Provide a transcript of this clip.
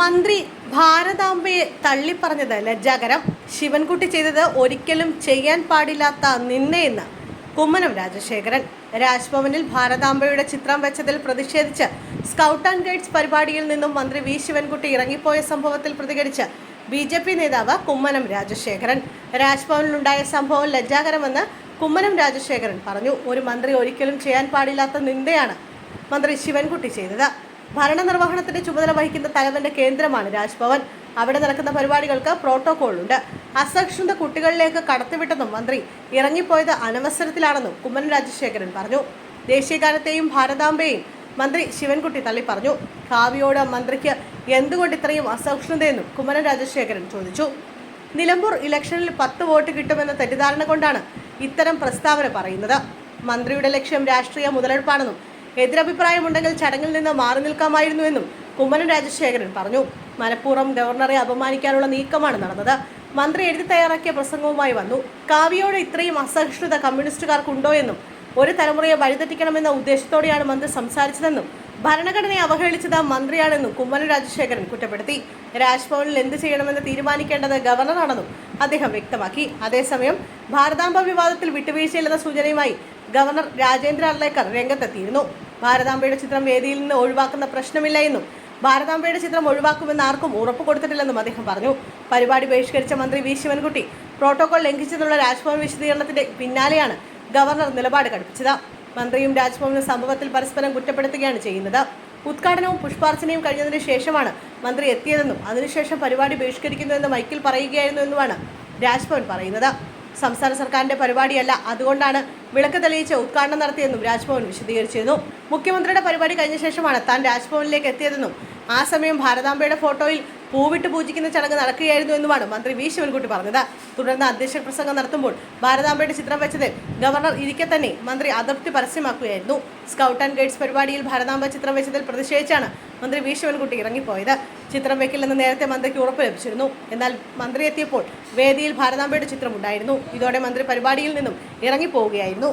മന്ത്രി ഭാരതാംബയെ തള്ളിപ്പറഞ്ഞത് ലജ്ജാകരം. ശിവൻകുട്ടി ചെയ്തത് ഒരിക്കലും ചെയ്യാൻ പാടില്ലാത്ത നിന്നയെന്ന് കുമ്മനം രാജശേഖരൻ. രാജ്ഭവനിൽ ഭാരതാംബയുടെ ചിത്രം വെച്ചതിൽ പ്രതിഷേധിച്ച് സ്കൗട്ട് ആൻഡ് ഗൈഡ്സ് പരിപാടിയിൽ നിന്നും മന്ത്രി വി ശിവൻകുട്ടി ഇറങ്ങിപ്പോയ സംഭവത്തിൽ പ്രതികരിച്ച് ബി ജെ പി നേതാവ് കുമ്മനം രാജശേഖരൻ. രാജ്ഭവനിലുണ്ടായ സംഭവം ലജ്ജാകരമെന്ന് കുമ്മനം രാജശേഖരൻ പറഞ്ഞു. ഒരു മന്ത്രി ഒരിക്കലും ചെയ്യാൻ പാടില്ലാത്ത നിന്ദയാണ് മന്ത്രി ശിവൻകുട്ടി ചെയ്തത്. ഭരണനിർവഹണത്തിന്റെ ചുമതല വഹിക്കുന്ന തലവന്റെ കേന്ദ്രമാണ് രാജ്ഭവൻ. അവിടെ നടക്കുന്ന പരിപാടികൾക്ക് പ്രോട്ടോകോളുണ്ട്. അസഹിഷ്ണുത കുട്ടികളിലേക്ക് കടത്തിവിട്ടെന്നും മന്ത്രി ഇറങ്ങിപ്പോയത് അനവസരത്തിലാണെന്നും കുമ്മനം രാജശേഖരൻ പറഞ്ഞു. ദേശീയഗാനത്തെയും ഭാരതാംബയെയും മന്ത്രി ശിവൻകുട്ടി തള്ളി പറഞ്ഞു. കാവ്യോട് മന്ത്രിക്ക് എന്തുകൊണ്ട് ഇത്രയും അസഹിഷ്ണുതയെന്നും കുമ്മനം രാജശേഖരൻ ചോദിച്ചു. നിലമ്പൂർ ഇലക്ഷനിൽ പത്ത് വോട്ട് കിട്ടുമെന്ന തെറ്റിദ്ധാരണ കൊണ്ടാണ് ഇത്തരം പ്രസ്താവന പറയുന്നത്. മന്ത്രിയുടെ ലക്ഷ്യം രാഷ്ട്രീയ മുതലെടുപ്പാണെന്നും എതിരഭിപ്രായമുണ്ടെങ്കിൽ ചടങ്ങിൽ നിന്ന് മാറി നിൽക്കാമായിരുന്നുവെന്നും കുമ്മനം രാജശേഖരൻ പറഞ്ഞു. മലപ്പുറം ഗവർണറെ അപമാനിക്കാനുള്ള നീക്കമാണ് നടന്നത്. മന്ത്രി എഴുതി തയ്യാറാക്കിയ പ്രസംഗവുമായി വന്നു. കാവ്യയോട് ഇത്രയും അസഹിഷ്ണുത കമ്മ്യൂണിസ്റ്റുകാർക്കുണ്ടോ എന്നും ഒരു തലമുറയെ വഴിതെറ്റിക്കണമെന്ന ഉദ്ദേശത്തോടെയാണ് മന്ത്രി സംസാരിച്ചതെന്നും ഭരണഘടനയെ അവഹേളിച്ചത് മന്ത്രിയാണെന്നും കുമ്മനം രാജശേഖരൻ കുറ്റപ്പെടുത്തി. രാജ്ഭവനിൽ എന്ത് ചെയ്യണമെന്ന് തീരുമാനിക്കേണ്ടത് ഗവർണറാണെന്നും അദ്ദേഹം വ്യക്തമാക്കി. അതേസമയം ഭാരതാംബ വിവാദത്തിൽ വിട്ടുവീഴ്ചയില്ലെന്ന സൂചനയുമായി ഗവർണർ രാജേന്ദ്ര അർലേക്കർ രംഗത്തെത്തിയിരുന്നു. ഭാരതാംബയുടെ ചിത്രം വേദിയിൽ നിന്ന് ഒഴിവാക്കുന്ന പ്രശ്നമില്ല എന്നും ഭാരതാംബയുടെ ചിത്രം ഒഴിവാക്കുമെന്ന് ആർക്കും ഉറപ്പ് കൊടുത്തിട്ടില്ലെന്നും അദ്ദേഹം പറഞ്ഞു. പരിപാടി ബഹിഷ്കരിച്ച മന്ത്രി വി. ശിവൻകുട്ടി പ്രോട്ടോകോൾ ലംഘിച്ചെന്നുള്ള രാജ്ഭവൻ വിശദീകരണത്തിന്റെ പിന്നാലെയാണ് ഗവർണർ നിലപാട് കടുപ്പിച്ചത്. മന്ത്രിയും രാജ്ഭവനും സംഭവത്തിൽ പരസ്പരം കുറ്റപ്പെടുത്തുകയാണ് ചെയ്യുന്നത്. ഉദ്ഘാടനവും പുഷ്പാർച്ചനയും കഴിഞ്ഞതിന് ശേഷമാണ് മന്ത്രി എത്തിയതെന്നും അതിനുശേഷം പരിപാടി ബഹിഷ്കരിക്കുന്നുവെന്ന് മൈക്കിൽ പറയുകയായിരുന്നു എന്നുമാണ് രാജ്ഭവൻ പറയുന്നത്. സംസ്ഥാന സർക്കാരിന്റെ പരിപാടിയല്ല. അതുകൊണ്ടാണ് വിളക്ക് തെളിയിച്ച് ഉദ്ഘാടനം നടത്തിയെന്നും രാജ്ഭവൻ വിശദീകരിച്ചിരുന്നു. മുഖ്യമന്ത്രിയുടെ പരിപാടി കഴിഞ്ഞ ശേഷമാണ് താൻ രാജ്ഭവനിലേക്ക് എത്തിയതെന്നും ആ സമയം ഭാരതാംബയുടെ ഫോട്ടോയിൽ പൂവിട്ട് പൂജിക്കുന്ന ചടങ്ങ് നടക്കുകയായിരുന്നു എന്നുമാണ് മന്ത്രി വി ശിവൻകുട്ടി പറഞ്ഞത്. തുടർന്ന് അധ്യക്ഷ പ്രസംഗം നടത്തുമ്പോൾ ഭാരതാംബയുടെ ചിത്രം വെച്ചതിൽ ഗവർണർ ഇരിക്കെ തന്നെ മന്ത്രി അതൃപ്തി പരസ്യമാക്കുകയായിരുന്നു. സ്കൗട്ട് ആൻഡ് ഗൈഡ്സ് പരിപാടിയിൽ ഭാരതാംബ ചിത്രം വെച്ചതിൽ പ്രതിഷേധിച്ചാണ് മന്ത്രി വി ശിവൻകുട്ടി ഇറങ്ങിപ്പോയത്. ചിത്രം വെക്കില്ലെന്ന് നേരത്തെ മന്ത്രിക്ക് ഉറപ്പ് ലഭിച്ചിരുന്നു. എന്നാൽ മന്ത്രി എത്തിയപ്പോൾ വേദിയിൽ ഭാരതാംബയുടെ ചിത്രം ഉണ്ടായിരുന്നു ഇതോടെ മന്ത്രി പരിപാടിയിൽ നിന്നും ഇറങ്ങിപ്പോവുകയായിരുന്നു.